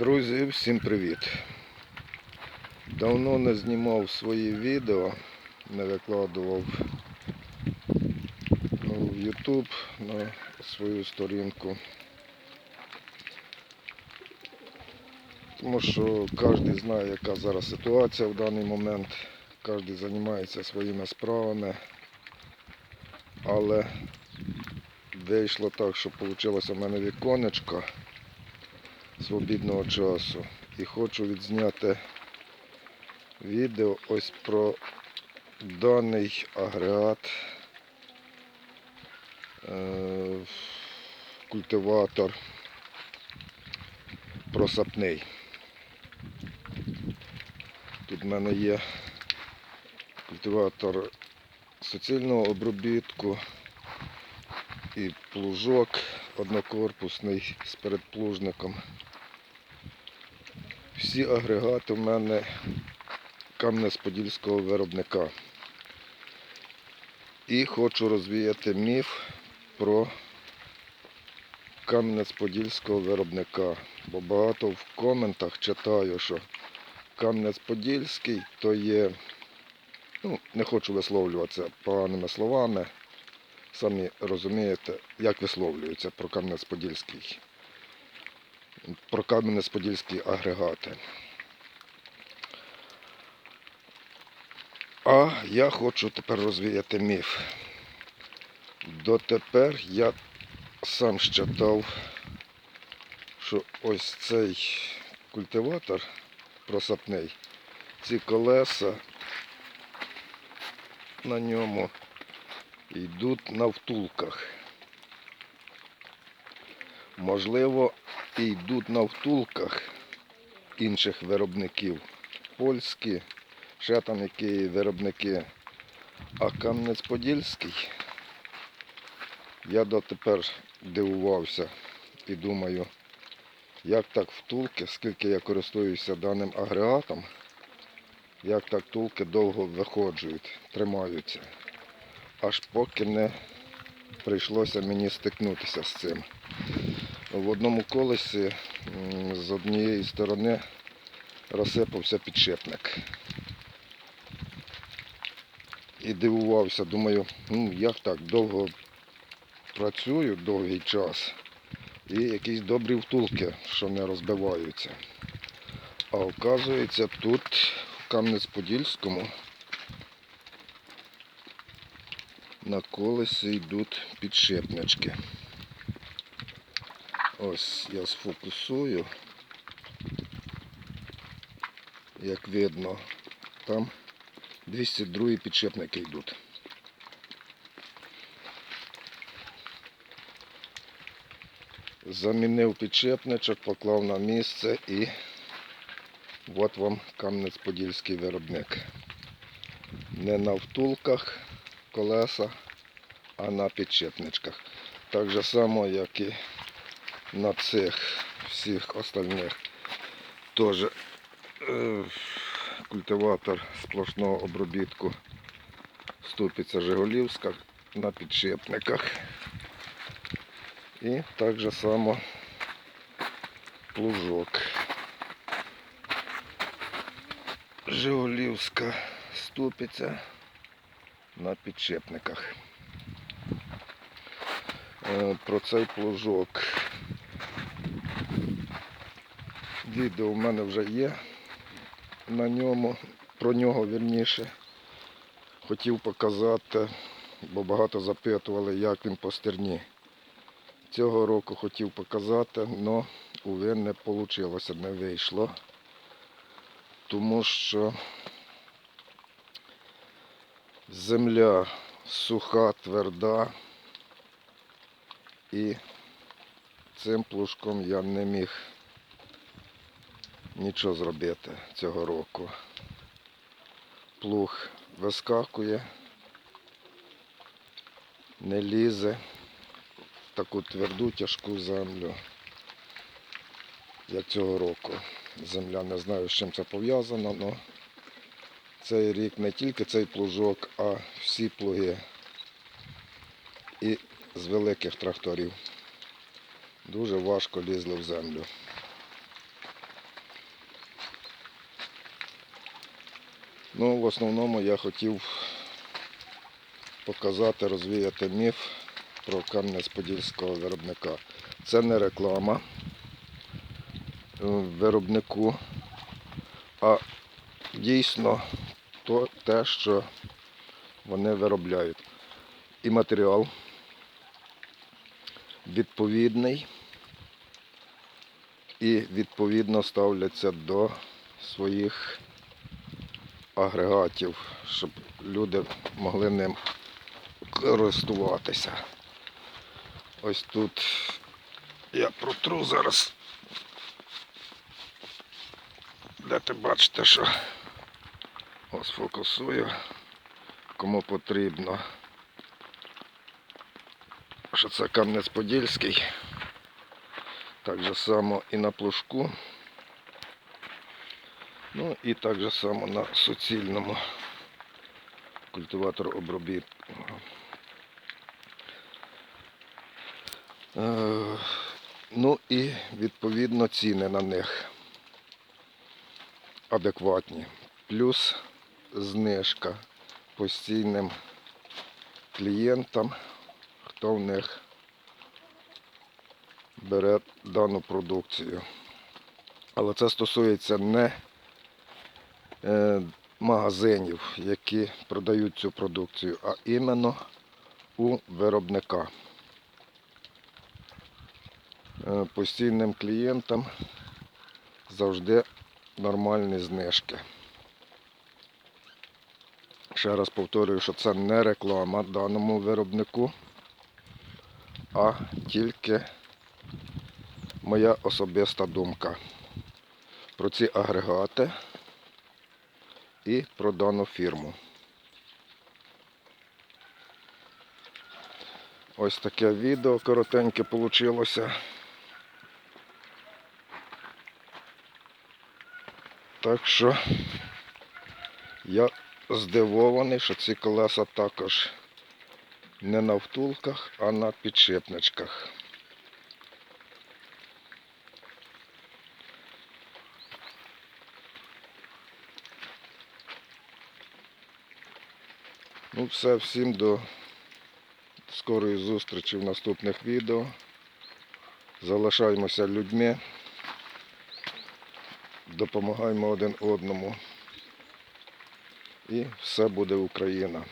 Друзі, всім привіт! Давно не знімав свої відео, не викладував ну, в YouTube на свою сторінку. Тому що кожен знає, яка зараз ситуація в даний момент. Кожен займається своїми справами. Але вийшло так, що вийшло в мене віконечко свобідного часу. І хочу відзняти відео ось про даний агрегат, е, культиватор просапний. Тут в мене є культиватор суцільного обробітку і плужок однокорпусний з передплужником. Всі агрегати в мене кам'янець-подільського виробника. І хочу розвіяти міф про кам'янець-подільського виробника. Бо багато в коментах читаю, що Кам'янець-Подільський то є, ну, не хочу висловлюватися поганими словами. Самі розумієте, як висловлюється про Кам'янець-Подільський про кам'янець-подільські агрегати. А я хочу тепер розвіяти міф. Дотепер я сам щитав, що ось цей культиватор просапний, ці колеса на ньому йдуть на втулках. Можливо, і йдуть на втулках інших виробників. Польські, ще там які виробники. А Кам'янець-Подільський я дотепер дивувався і думаю, як так втулки, скільки я користуюся даним агрегатом, як так втулки довго виходжують, тримаються. Аж поки не прийшлося мені стикнутися з цим. В одному колесі з однієї сторони розсипався підшипник. І дивувався, думаю, ну як так, довго працюю довгий час і якісь добрі втулки, що не розбиваються. А оказується, тут в Кам'янець-Подільському на колесі йдуть підшипнички. Ось я сфокусую. Як видно, там 202 підшипники йдуть. Замінив підшипничок, поклав на місце і от вам Кам'янець-Подільський виробник. Не на втулках колеса, а на підшипничках. Так же само, як і на цих всіх остальних теж е, культиватор сплошного обробітку ступиця Жигулівська на підшипниках. І так же само плужок. Жигулівська ступиця на підшипниках. Е, Про цей плужок Відео в мене вже є на ньому, про нього вірніше. Хотів показати, бо багато запитували, як він по стерні. Цього року хотів показати, але уви не вийшло, не вийшло. Тому що земля суха, тверда і цим плужком я не міг нічого зробити цього року. Плуг вискакує, не лізе в таку тверду, тяжку землю, як цього року. Земля не знаю, з чим це пов'язано, але цей рік не тільки цей плужок, а всі плуги і з великих тракторів. Дуже важко лізли в землю. Ну, В основному я хотів показати, розвіяти міф про Кам'янець-Подільського виробника. Це не реклама е, виробнику, а дійсно то, те, що вони виробляють. І матеріал відповідний і відповідно ставляться до своїх агрегатів, щоб люди могли ним користуватися. Ось тут я протру зараз. Де ти бачите, що ось фокусую, кому потрібно. Що це Кам'янець-Подільський. Так же само і на плужку. Ну і так же само на суцільному культиватор обробітку. Е, Ну і відповідно ціни на них адекватні. Плюс знижка постійним клієнтам, хто в них бере дану продукцію. Але це стосується не е, магазинів, які продають цю продукцію, а іменно у виробника. Е, Постійним клієнтам завжди нормальні знижки. Ще раз повторюю, що це не реклама даному виробнику, а тільки моя особиста думка про ці агрегати і про дану фірму. Ось таке відео коротеньке вийшло. Так що я здивований, що ці колеса також не на втулках, а на підшипничках. Ну все, всім до скорої зустрічі в наступних відео. Залишаємося людьми, допомагаємо один одному. І все буде Україна.